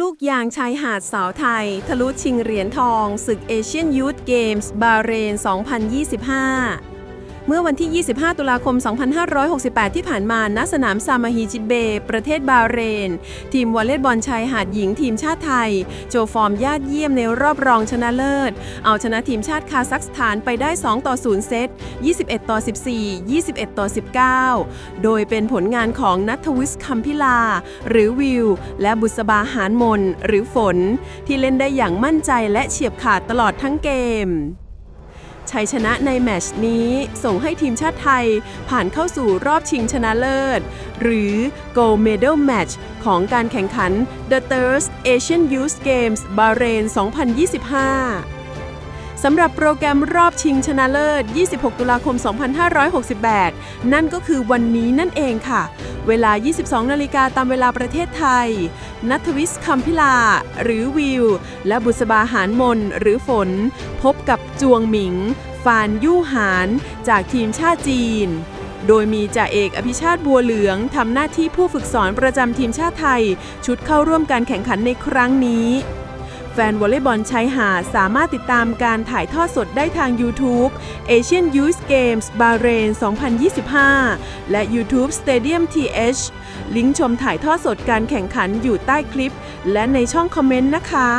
ลูกยางชายหาดสาวไทย ทะลุชิงเหรียญทอง ศึกเอเชียนยูทเกมส์บาเรน 2025 เมื่อวันที่ 25 ตุลาคม 2568 ที่ผ่านมา ณ สนามซามาฮีจิตเบย์ประเทศบาเรน ทีมวอลเลย์บอลชายหาดหญิงทีมชาติไทย โชว์ฟอร์มยอดเยี่ยมในรอบรองชนะเลิศ เอาชนะทีมชาติคาซัคสถานไปได้ 2 ต่อ 0 เซต 21 ต่อ 14 21 ต่อ 19 โดยเป็นผลงานของนัทวิสคัมพิลา หรือวิว และบุษบาหารมน หรือฝน ที่เล่นได้อย่างมั่นใจและเฉียบขาดตลอดทั้งเกม ชัยชนะในแมชนี้ส่งให้ทีมชาติไทยผ่านเข้าสู่รอบชิงชนะเลิศ หรือ Gold Medal Match ของการแข่งขัน The Thirst Asian Youth Games Bahrain 2025สำหรับโปรแกรมรอบชิงชนะเลิศ 26 ตุลาคม 2568 นั่นก็คือวันนี้นั่นเองค่ะ เวลา 22 นาฬิกาตามเวลาประเทศไทย นัทวิสคัมพิลา หรือวิว และบุษบาหารมนหรือฝน พบกับจวงหมิง ฟานยู่หาน จากทีมชาติจีน โดยมีจ่าเอกอภิชาติบัวเหลืองทำหน้าที่ผู้ฝึกสอนประจำทีมชาติไทย ชุดเข้าร่วมการแข่งขันในครั้งนี้ แฟนวอลเลย์บอลชายหาดสามารถติดตามการถ่ายทอดสดได้ทาง YouTube Asian Youth Games Bahrain 2025 และ YouTube Stadium TH ลิงก์ชมถ่ายทอดสดการแข่งขันอยู่ใต้คลิป และในช่องคอมเมนต์นะคะ